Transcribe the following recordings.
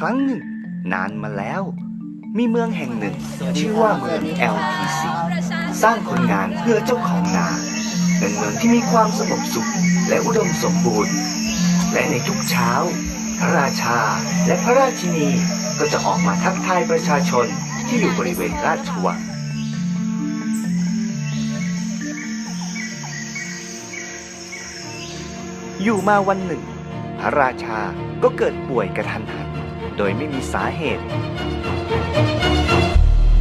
ครั้งหนึ่ง นานมาแล้ว มีเมืองแห่งหนึ่ง ชื่อว่าเมือง LTC สร้างคนงานเพื่อเจ้าของนา เป็นเมืองที่มีความสงบสุขและอุดมสมบูรณ์ และในทุกเช้า พระราชาและพระราชินีก็จะออกมาทักทายประชาชนที่อยู่บริเวณราชวังอยู่มาวันหนึ่ง พระราชาก็เกิดป่วยกระทันหัน โดยไม่มีสาเหตุ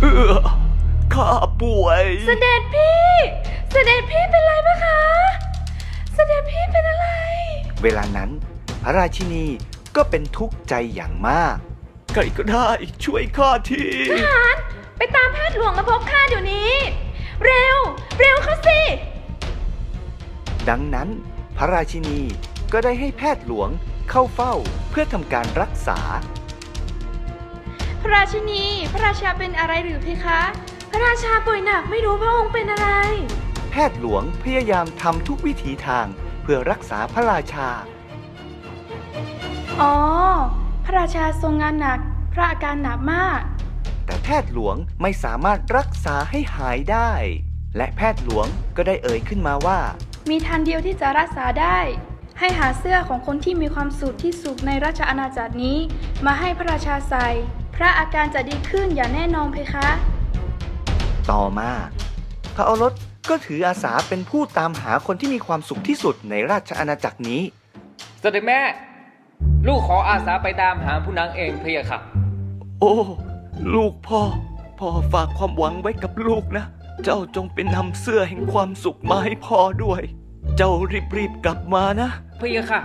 เออข้าป่วย เสด็จพี่ เสด็จพี่เป็นไรไหมคะ เสด็จพี่เป็นอะไร เวลานั้น พระราชินีก็เป็นทุกข์ใจอย่างมาก ใครก็ได้ช่วยข้าที ทหาร ไปตามแพทย์หลวงมาพบข้าเดี๋ยวนี้ เร็ว เร็วเข้าสิ ดังนั้น พระราชินีก็ได้ให้แพทย์หลวงเข้าเฝ้าเพื่อทำการรักษา พระราชินี พระราชาเป็นอะไรหรือเพคะ พระราชาป่วยหนักไม่รู้พระองค์เป็นอะไร แพทย์หลวงพยายามทำทุกวิถีทางเพื่อรักษาพระราชา อ๋อ พระราชาทรงงานหนัก พระอาการหนักมาก แต่แพทย์หลวงไม่สามารถรักษาให้หายได้ และแพทย์หลวงก็ได้เอ่ยขึ้นมาว่า มีทางเดียวที่จะรักษาได้ ให้หาเสื้อของคนที่มีความสุขที่สุขในราชอาณาจักรนี้ มาให้พระราชาใส่พ ระอาการจะดีขึ้นอย่างแน่นอนเพคะ ต่อมาพระโอรสก็ถืออาสาเป็นผู้ตามหาคนที่มีความสุขที่สุดในราชอาณาจักรนี้ เสด็จแม่ ลูกขออาสาไปตามหาผู้นางเองพะยะค่ะโอ้ ลูกพ่อ พ่อฝากความหวังไว้กับลูกนะ เจ้าจงเป็นนำเสื้อแห่งความสุขมาให้พ่อด้วย เจ้ารีบๆกลับมานะพะยะค่ะ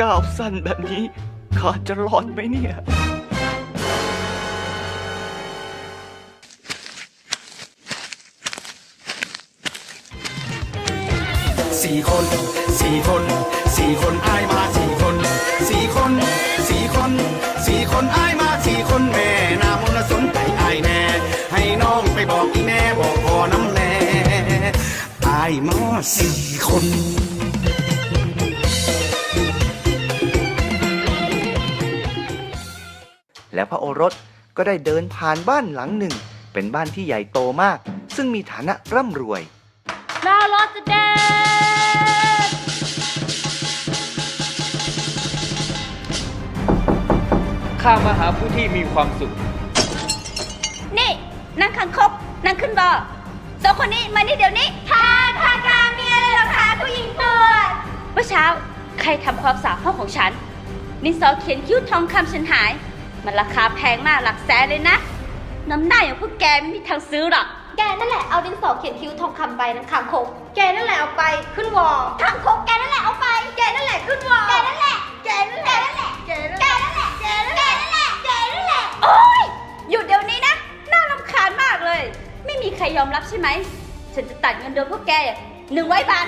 ก้าวสั้นแบบนี้ข้าจะรอดไหมเนี่ย สี่คน สี่คน สี่คนอายมาสี่คน สี่คน สี่คน สี่คนอายมาสี่คนแม่นามนสนใจอายแน่ ให้น้องไปบอกอีแม่บอกพ่อน้ำแน่อายมาสี่คน และพระโอรสก็ได้เดินผ่านบ้านหลังหนึ่ง เป็นบ้านที่ใหญ่โตมาก ซึ่งมีฐานะร่ำรวยดาวรอสเดจข้ามาหาผู้ที่มีความสุข นี่นางคังคกนางขึ้นบอสองคนนี้มานี่เดี๋ยวนี้ค่ะค่ะค่ะมีอะไรหรอคะผู้หญิงปวดเมื่อเช้า ใครทำความสะอาดห้องของฉันดินสอเขียนคิ้วทองคำฉันหาย มันราคาแพงมากหลักแสนเลยนะ น้ำหน้าอย่างพวกแกไม่มีทางซื้อหรอก แกนั่นแหละเอาดินสอเขียนคิ้วทองคำไปนะคางคกแกนั่นแหละเอาไปขึ้นวอทางคกแกนั่นแหละเอาไป แกนั่นแหละขึ้นวอแกนั่นแหละ แกนั่นแหละแกนั่นแกแหละนั่นแหละ แกนั่นแหละ แกนั่นแหละ แกนั่นแหละ โอ๊ยหยุดเดี๋ยวนี้นะ น่ารำคาญมากเลย ไม่มีใครยอมรับใช่ไหม ฉันจะตัดเงินเดือนพวกแกหนึ่งร้อยบาท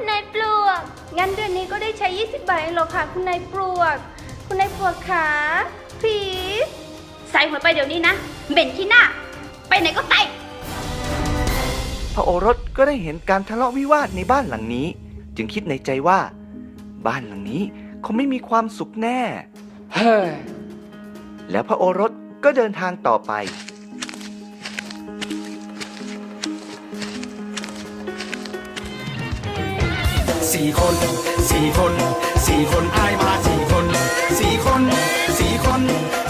คุณนายปลวก งั้นเดือนนี้ก็ได้ใช้ 20 บาทเองเหรอคะคุณนายปลวก คุณนายปลวกขาพีสใส่หัวไปเดี๋ยวนี้นะเหม็นที่หน้า ไปไหนก็ไป พระโอรสก็ได้เห็นการทะเลาะวิวาทในบ้านหลังนี้ จึงคิดในใจว่า บ้านหลังนี้คงไม่มีความสุขแน่ เฮ้ย แล้วพระโอรสก็เดินทางต่อไป สี่คนสี่คนสี่คนอายมาสี่คนสี่คนสี่คน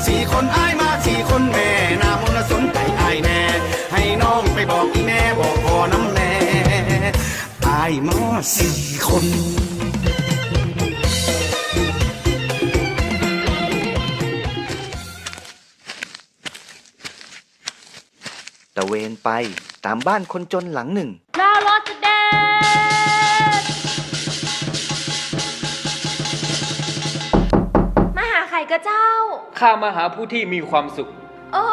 สี่คนอายมาสี่คนแม่นามนสนใจอายแน่ ให้น้องไปบอกอีแม่บอกพ่อน้ำแน่อายมาสี่คนตะเวนไปตามบ้านคนจนหลังหนึ่งดาวร มาหาใครก็เจ้า ข้ามาหาผู้ที่มีความสุข โอ้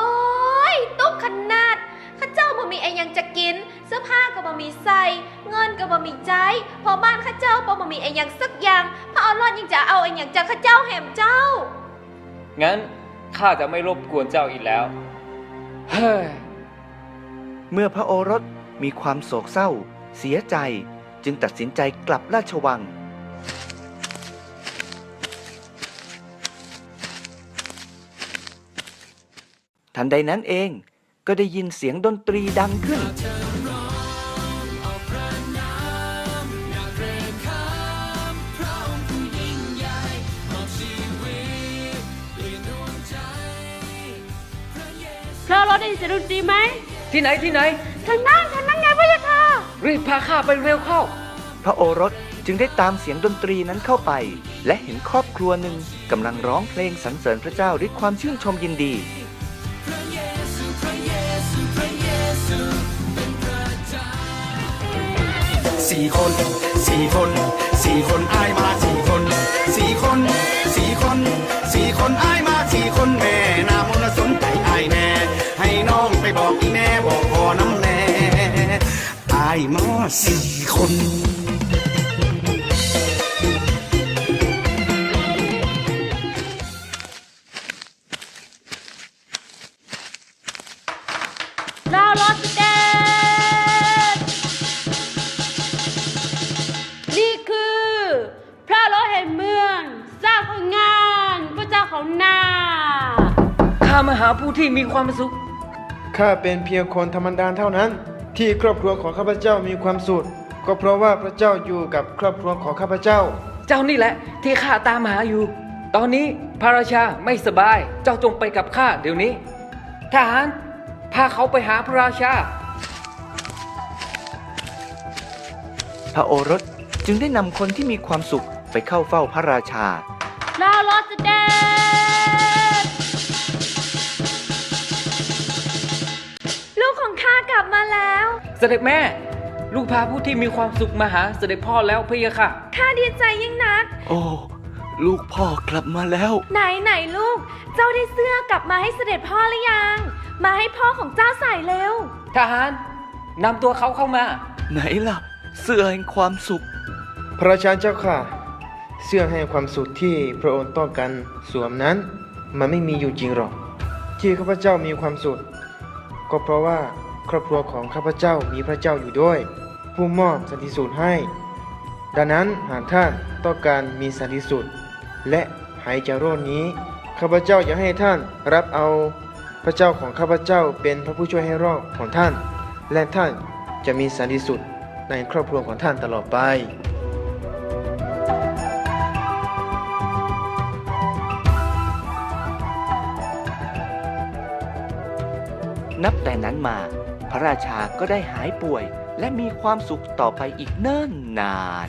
ยตุ๊กขนาดข้าเจ้าบ่มีไอ้หยังจะกิน เสื้อผ้าก็บ่มีใส่เงินก็บ่มีใจายพอบ้านข้าเจ้าบ่บ่มีไอ้หยังสักอย่างพระเอารอดยังจะเอาไอ้หยังจากข้าเจ้าแหมเจ้า งั้นข้าจะไม่รบกวนเจ้าอีกแล้ว เฮ้ย เมื่อพระโอรสมีความโศกเศร้า เสียใจจึงตัดสินใจกลับราชวัง ทันใดนั้นเองก็ได้ยินเสียงดนตรีดังขึ้นพระรถได้ยินเสียงดนตรีไหมที่ไหนที่ไหน ทางนั่งทางนั่งไงพระยาค่ะรีบพาข้าไปเร็วเข้า พระโอรสจึงได้ตามเสียงดนตรีนั้นเข้าไป และเห็นครอบครัวหนึ่งกำลังร้องเพลงสรรเสริญพระเจ้าด้วยความชื่นชมยินดี สี่คนสี่คนสี่คนอายมาสี่คนสี่คนสี่คนสี่คนอายมาสี่คนแม่นามนสนใจอายแน่ให้น้องไปบอกอีแม่บอกพอน้ำแน่อายมาสี่คน เจ้าของนาข้ามาหาผู้ที่มีความสุข ข้าเป็นเพียงคนธรรมดาเท่านั้น ที่ครอบครัวของข้าพเจ้ามีความสุขก็เพราะว่าพระเจ้าอยู่กับครอบครัวของข้าพเจ้า เจ้านี่แหละที่ข้าตามหาอยู่ ตอนนี้พระราชาไม่สบาย เจ้าจงไปกับข้าเดี๋ยวนี้ ทหารพาเขาไปหาพระราชา พระโอรสจึงได้นำคนที่มีความสุขไปเข้าเฝ้าพระราชา ดาวรถเด็ดลูกของข้ากลับมาแล้ว เสด็จแม่ ลูกพาผู้ที่มีความสุขมาหาเสด็จพ่อแล้วพะยะค่ะ ข้าดีใจยิ่งนัก โอ้ ลูกพ่อกลับมาแล้ว ไหนไหนลูก เจ้าได้เสื้อกลับมาให้เสด็จพ่อหรือยัง มาให้พ่อของเจ้าใส่เร็ว ทหารนำตัวเขาเข้ามา ไหนล่ะ เสื้อแห่งความสุข พระราชาเจ้าค่ะ เสื้อให้ความสุขที่พระองค์ต้องการสวมนั้น มันไม่มีอยู่จริงหรอก ที่ข้าพเจ้ามีความสุขก็เพราะว่าครอบครัวของข้าพเจ้ามีพระเจ้าอยู่ด้วย ผู้มอบสันติสุขให้ ดังนั้นหากท่านต้องการมีสันติสุขและหายจากโรคนี้ข้าพเจ้าอยากให้ท่านรับเอาพระเจ้าของข้าพเจ้าเป็นพระผู้ช่วยให้รอดของท่าน และท่านจะมีสันติสุขในครอบครัวของท่านตลอดไป นับแต่นั้นมา พระราชาก็ได้หายป่วย และมีความสุขต่อไปอีกเนิ่นนาน